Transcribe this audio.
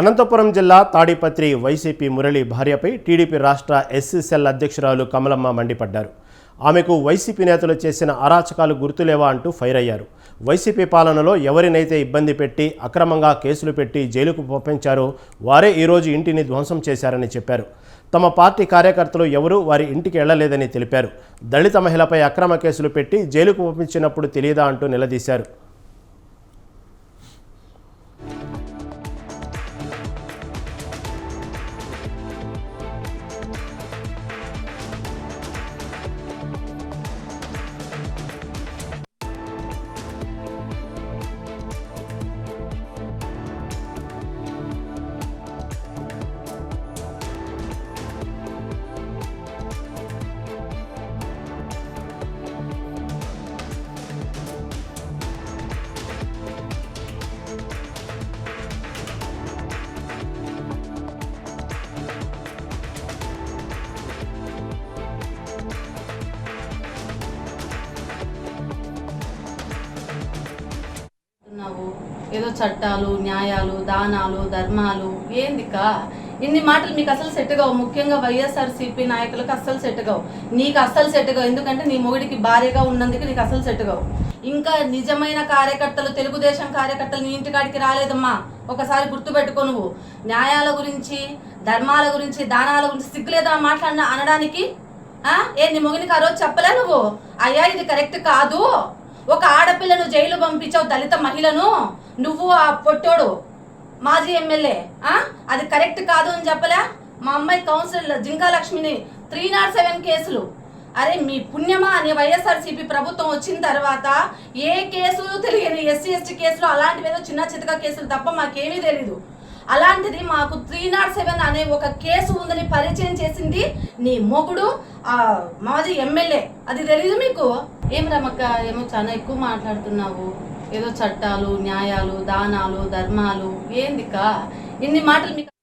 అనంతపురం జిల్లా తాడిపత్రి వైసీపీ మురళి భార్యపై టీడీపీ రాష్ట్ర ఎస్సీసెల్ అధ్యక్షురాలు కమలమ్మ మండిపడ్డారు. ఆమెకు వైసీపీ నేతలు చేసిన అరాచకాలు గుర్తులేవా అంటూ ఫైర్ అయ్యారు. వైసీపీ పాలనలో ఎవరినైతే ఇబ్బంది పెట్టి అక్రమంగా కేసులు పెట్టి జైలుకు పంపించారో వారే ఈరోజు ఇంటిని ధ్వంసం చేశారని చెప్పారు. తమ పార్టీ కార్యకర్తలు ఎవరూ వారి ఇంటికి వెళ్ళలేదని తెలిపారు. దళిత మహిళపై అక్రమ కేసులు పెట్టి జైలుకు పంపించినప్పుడు తెలియదా అంటూ నిలదీశారు. ఉన్నావు ఏదో చట్టాలు న్యాయాలు దానాలు ధర్మాలు? ఏందికా? ఇన్ని మాటలు మీకు అసలు సెట్ కావు ముఖ్యంగా వైఎస్ఆర్ సిపి నాయకులకు అస్సలు సెట్ కావు నీకు అస్సలు సెట్ కావు ఎందుకంటే నీ మొగుడికి భార్యగా ఉన్నందుకు నీకు అసలు సెట్ కావు ఇంకా నిజమైన కార్యకర్తలు తెలుగుదేశం కార్యకర్తలు నీ ఇంటికాడికి రాలేదమ్మా. ఒకసారి గుర్తుపెట్టుకో నువ్వు. న్యాయాల గురించి ధర్మాల గురించి దానాల గురించి సిగ్గులేదా మాట్లాడిన అనడానికి? ఏ నీ మొగునికి ఆ రోజు చెప్పలే నువ్వు? అయ్యా ఇది కరెక్ట్ కాదు. ఒక ఆడపిల్లను జైలు పంపించావు దళిత మహిళను? నువ్వు ఆ పొట్టోడు. మాజీ ఎమ్మెల్యే. అది కరెక్ట్ కాదు అని చెప్పలే? మా అమ్మాయి కౌన్సిలర్ జింకా లక్ష్మిని త్రీ నాట్ సెవెన్ కేసులు. అరే మీ పుణ్యమా అని వైఎస్ఆర్సీపీ ప్రభుత్వం వచ్చిన తర్వాత ఏ కేసు తెలియని ఎస్సీ ఎస్టీ కేసులు అలాంటివి ఏదో చిన్న చితక కేసులు తప్ప మాకేమీ తెలీదు. అలాంటిది మాకు త్రీ నాట్ సెవెన్ అనే ఒక కేసు ఉందని పరిచయం చేసింది నీ మొగుడు. మాజీ ఎమ్మెల్యే అది తెలీదు మీకు? ఏం రమక్క ఏమో చాలా ఎక్కువ మాట్లాడుతున్నావు. ఏదో చట్టాలు న్యాయాలు దానాలు ధర్మాలు ఏందిక ఇన్ని మాటలు మీకు